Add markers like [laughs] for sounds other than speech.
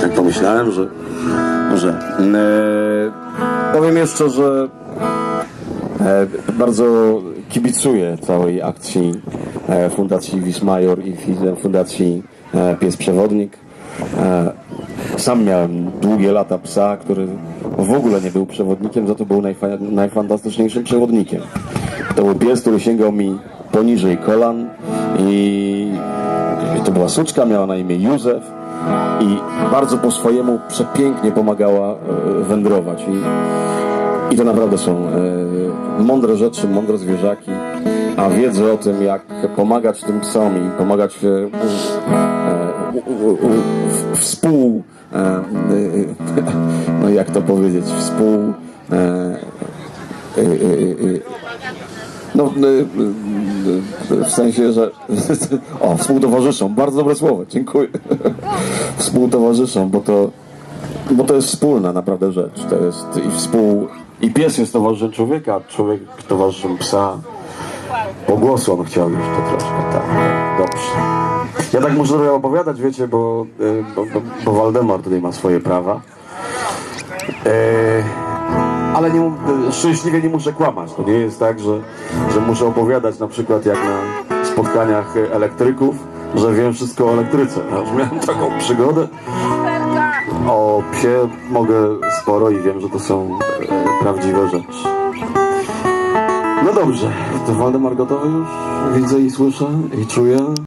Tak pomyślałem, że może. E, powiem jeszcze, że e, bardzo kibicuję całej akcji e, Fundacji Wismajor i Fundacji e, Pies Przewodnik. E, sam miałem długie lata psa, który w ogóle nie był przewodnikiem, za to był najfa- najfantastyczniejszym przewodnikiem. To był pies, który sięgał mi poniżej kolan i to była suczka, miała na imię Józef i bardzo po swojemu przepięknie pomagała e, wędrować. I, i to naprawdę są e, mądre rzeczy, mądre zwierzaki, a wiedzę o tym, jak pomagać tym psom i pomagać e, współ, no jak to powiedzieć, współ no, y, y, y, w sensie, że. [laughs] O, współtowarzyszą. Bardzo dobre słowo, dziękuję. [laughs] Współtowarzyszą, bo to, bo to jest wspólna naprawdę rzecz. To jest i współ. I pies jest towarzyszem człowieka, człowiek towarzyszem psa. Po głosu on chciał jeszcze troszkę, tak. Dobrze. Ja tak muszę trochę opowiadać, wiecie, bo, bo, bo, bo Waldemar tutaj ma swoje prawa. E, ale nie, szczęśliwie nie muszę kłamać. To nie jest tak, że, że muszę opowiadać na przykład jak na spotkaniach elektryków, że wiem wszystko o elektryce. Ja już miałem taką przygodę. O psie mogę sporo i wiem, że to są e, prawdziwe rzeczy. No dobrze, to Waldemar gotowy już? Widzę i słyszę i czuję.